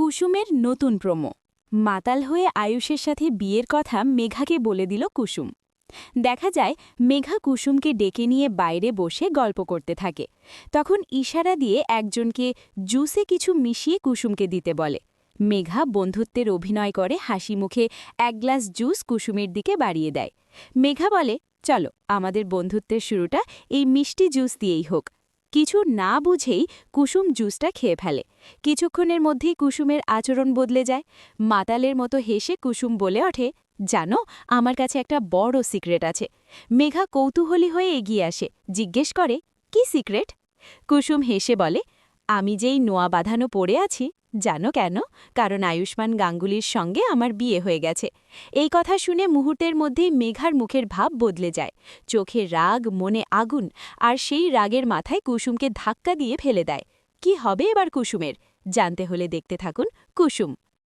কুসুমের নতুন প্রোমো। মাতাল হয়ে আয়ুষের সাথে বিয়ের কথা মেঘাকে বলে দিল কুসুম। দেখা যায়, মেঘা কুসুমকে ডেকে নিয়ে বাইরে বসে গল্প করতে থাকে। তখন ইশারা দিয়ে একজনকে জুসে কিছু মিশিয়ে কুসুমকে দিতে বলে। মেঘা বন্ধুত্বের অভিনয় করে হাসি মুখে এক গ্লাস জুস কুসুমের দিকে বাড়িয়ে দেয়। মেঘা বলে, চলো, আমাদের বন্ধুত্বের শুরুটা এই মিষ্টি জুস দিয়েই হোক। কিছু না বুঝেই কুসুম জুসটা খেয়ে ফেলে। কিছুক্ষণের মধ্যেই কুসুমের আচরণ বদলে যায়। মাতালের মতো হেসে কুসুম বলে ওঠে, জানো, আমার কাছে একটা বড় সিক্রেট আছে। মেঘা কৌতূহলী হয়ে এগিয়ে আসে, জিজ্ঞেস করে, কি সিক্রেট? কুসুম হেসে বলে আমি যেই নোয়া বাঁধানো পড়ে আছি, জানো কেন? কারণ আয়ুষ্মান গাঙ্গুলির সঙ্গে আমার বিয়ে হয়ে গেছে। এই কথা শুনে মুহূর্তের মধ্যেই মেঘার মুখের ভাব বদলে যায়। চোখে রাগ, মনে আগুন, আর সেই রাগের মাথায় কুসুমকে ধাক্কা দিয়ে ফেলে দেয়। কি হবে এবার কুসুমের? জানতে হলে দেখতে থাকুন কুসুম।